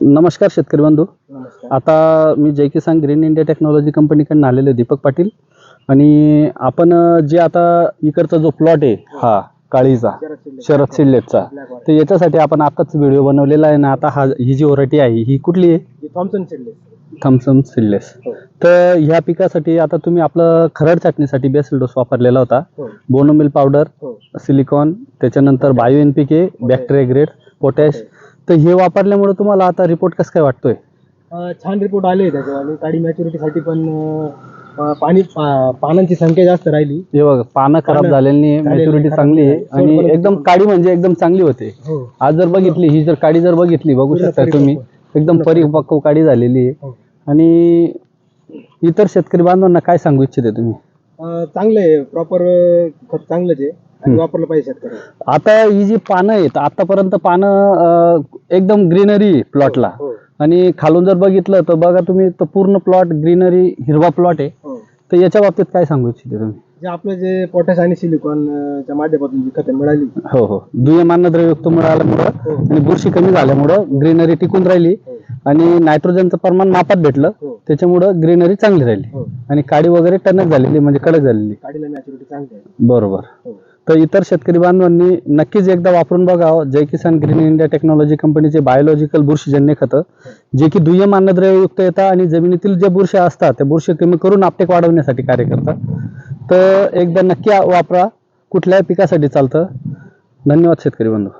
नमस्कार शेतकरी बंधू. आता मी Jai Kisan green India technology कंपनीकडून आलेलो दीपक पाटील. आणि आपण जे आता इकडचा जो प्लॉट आहे हा काळीचा शरद सिल्लेटचा. तर याच्यासाठी आपण आताच व्हिडिओ बनवलेला आहे ना आता हा ही जी व्हरायटी आहे ही कुठली आहे? थॉम्सन शिंदे. थम्सन सिल्लेस हो. तर ह्या पिकासाठी आता तुम्ही आपलं खरड छाटणीसाठी बेसल डोस वापरलेला होता. बोनोमिल पावडर सिलिकॉन त्याच्यानंतर bio N P K bacteria grade potash तर हे वापरल्यामुळे तुम्हाला आता रिपोर्ट कसं काय वाटतोय? अं, छान रिपोर्ट आले त्याच्यावर. आणि काडी मॅच्युरिटीसाठी पण अं, पाणी पा- पानांची संख्या जास्त राहिली. हे बघा पानं खराब पानं झालेली नाही झालेली मॅच्युरिटी खराब चांगली आहे. आणि सोडपर्यंत एकदम काळी म्हणजे एकदम चांगली होते. हो. आज जर बघितली ही जर काडी जर बघितली बघू पूर्ण शकता परिपक्व. तुम्ही एकदम परिपक्व काडी झालेली आहे. हो. आणि इतर शेतकरी बांधवांना काय सांगू इच्छिते तुम्ही? अं, चांगलं आहे. प्रॉपर खत चांगलंच आहे. आणि. वापरलं पाहिजे आता ही जी पानं आहेत आतापर्यंत पानं अं, एकदम ग्रीनरी प्लॉटला. हो आणि खालून जर बघितलं तर बघा तुम्ही तर पूर्ण प्लॉट ग्रीनरी हिरवा प्लॉट आहे. हो. तर याच्या बाबतीत काय सांगू इच्छिते तुम्ही? जे आपलं जे पोटॅश आणि सिलिकॉन च्या माध्यमातून जी खतं मिळाली. हो हो. दुय्यम अन्नद्रव्ययुक्त मिळाल्यामुळं हो. आणि बुरशी कमी झाल्यामुळं ग्रीनरी टिकून राहिली. हो. आणि नायट्रोजनचं प्रमाण मापात भेटलं. हो. त्याच्यामुळं ग्रीनरी चांगली राहिली. हो. आणि काडी वगैरे टणक झालेली म्हणजे कडक झालेली. काडीला मॅच्युरिटी चांगली आहे. बरोबर. हो. तर इतर शेतकरी बांधवांनी नक्कीच एकदा वापरून बघावं हो, Jai Kisan green India technology कंपनीचे बायोलॉजिकल बुरशीजन्य खतं जे की दुय्यम अन्नद्रव्ययुक्त येतात आणि जमिनीतील जे बुरशी असतात त्या बुरशी कमी करून आपटेक वाढवण्यासाठी कार्य करतात तर एकदा नक्की वापरा कुठल्याही पिकासाठी चालतं. धन्यवाद शेतकरी बंधू